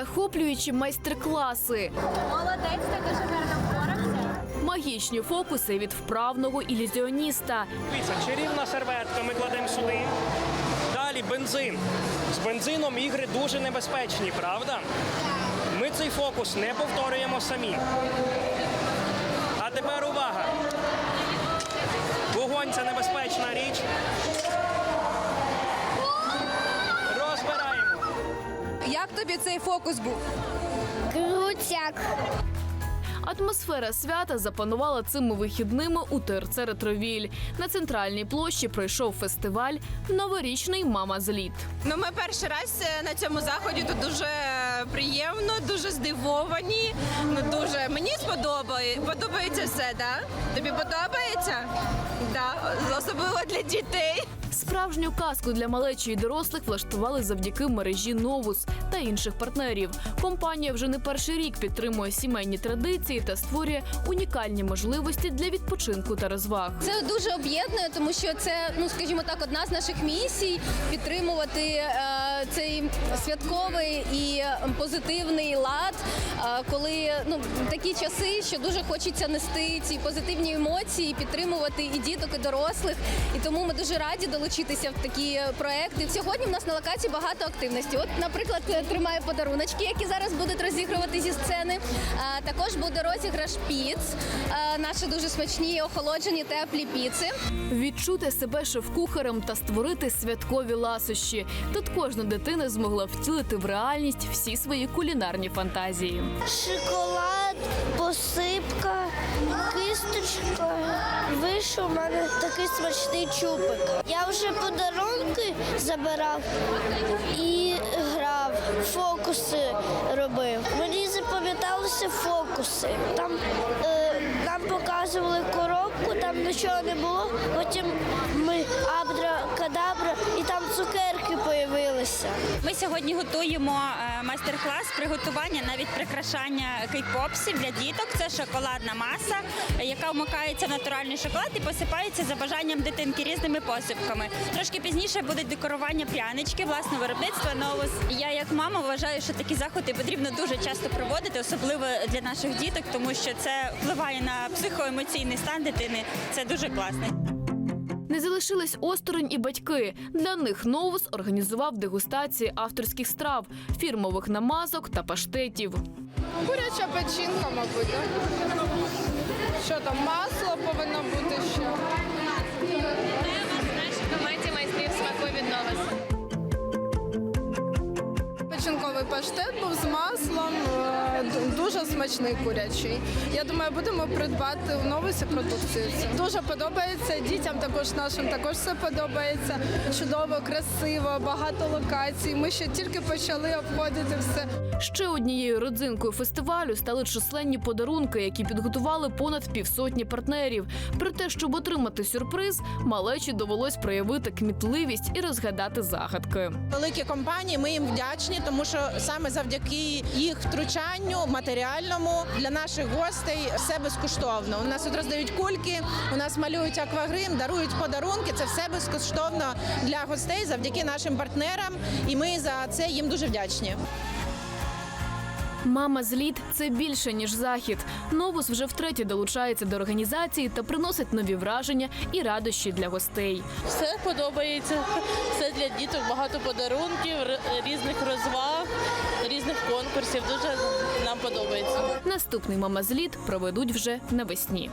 захоплюючі майстер-класи, Молодець, ти дуже гарно впорався. магічні фокуси від вправного ілюзіоніста, Дивіться, чарівна серветка ми кладемо сюди. Далі бензин. З бензином ігри дуже небезпечні, правда? Ми цей фокус не повторюємо самі. А тепер увага. Вогонь це небезпечна річ. Тобі цей фокус був? Крутяк. Атмосфера свята запанувала цими вихідними у ТРЦ Ретровіль. На центральній площі пройшов фестиваль Новорічний мама зліт. Ну, ми перший раз е, на цьому заході тут дуже приємно, дуже здивовані. Ну дуже мені сподобає, подобається все, да? Тобі подобається? Да, особливо для дітей. Справжню казку для малечі і дорослих влаштували завдяки мережі Новус та інших партнерів. Компанія вже не перший рік підтримує сімейні традиції та створює унікальні можливості для відпочинку та розваг. Це дуже об'єднує, тому що це, ну скажімо так, одна з наших місій підтримувати е, цей святковий і позитивний лад, коли ну такі часи, що дуже хочеться нести ці позитивні емоції, підтримувати і діток, і дорослих. І тому ми дуже раді долучитися в такі проекти. Сьогодні в нас на локації багато активності. От, наприклад, тримаю подаруночки, які зараз будуть розігрувати зі сцени. Також буде розіграш піц, наші дуже смачні охолоджені теплі піци. Відчути себе шеф-кухарем та створити святкові ласощі. Тут кожна дитина змогла втілити в реальність всі свої кулінарні фантазії. Шоколад, посипка, кисточка. Вийшов у мене такий смачний чупик. Я вже подарунки забирав і грав, фокуси робив. Мені запам'яталися фокуси. Там е, нам показували коробку, там нічого не було. Потім ми абра-кадабра і там цукерки появилися. Ми сьогодні готуємо е, майстер-клас приготування навіть прикрашання кейпопсів для діток. Це шоколадна маса, яка вмикається в натуральний шоколад і посипається за бажанням дитинки різними посипками. Трошки пізніше буде декорування прянички, власне виробництва новус. Я як мама вважаю, що такі заходи потрібно дуже часто проводити, особливо для наших діток, тому що це впливає на психоемоційний стан дитини. Це дуже класно. Не залишились осторонь і батьки. Для них Новус організував дегустації авторських страв, фірмових намазок та паштетів. Куряча печінка, мабуть. да? Що там, масло повинно бути ще. команді майстрів смаку від Печінковий паштет був з маслом, е, дуже смачний курячий. Я думаю, будемо придбати в новусі продукцію. Дуже подобається. Дітям також нашим також все подобається. Чудово, красиво, багато локацій. Ми ще тільки почали обходити все. Ще однією родзинкою фестивалю стали численні подарунки, які підготували понад півсотні партнерів. Про те, щоб отримати сюрприз, малечі довелось проявити кмітливість і розгадати загадки. Великі компанії, ми їм вдячні, тому що саме завдяки їх втручанню матеріальному для наших гостей все безкоштовно. У нас тут роздають кульки, у нас малюють аквагрим, дарують подарунки. Це все безкоштовно для гостей завдяки нашим партнерам. І ми за це їм дуже вдячні. Мама зліт це більше ніж захід. Новус вже втретє долучається до організації та приносить нові враження і радощі для гостей. Все подобається. Все для діток, багато подарунків, різних розваг, різних конкурсів. Дуже нам подобається. Наступний мамазліт проведуть вже навесні.